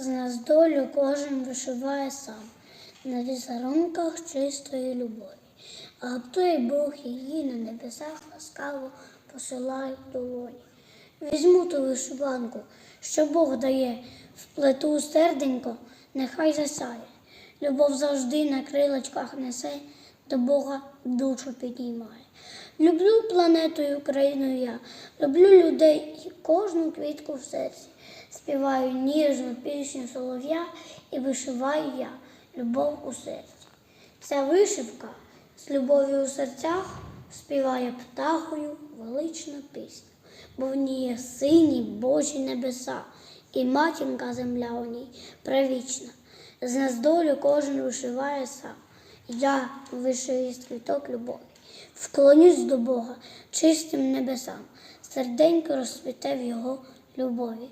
З нас долю кожен вишиває сам на візерунках чистої любові. А той Бог її на небесах ласкаво посилає долоні. Візьму ту вишиванку, що Бог дає, вплету серденько, нехай засяє. Любов завжди на крилечках несе, до Бога душу підіймає. Люблю планету і Україну я, люблю людей і кожну квітку в серці. Співаю ніжну пісню солов'я і вишиваю я любов у серці. Ця вишивка з любов'ю у серцях співає птахою величну пісню, бо в ній є сині Божі небеса, і матінка земля у ній правічна. З нас долю кожен вишиває сам. Я вишию з квіток любові, вклонюсь до Бога чистим небесам, серденько розцвіте в його любові.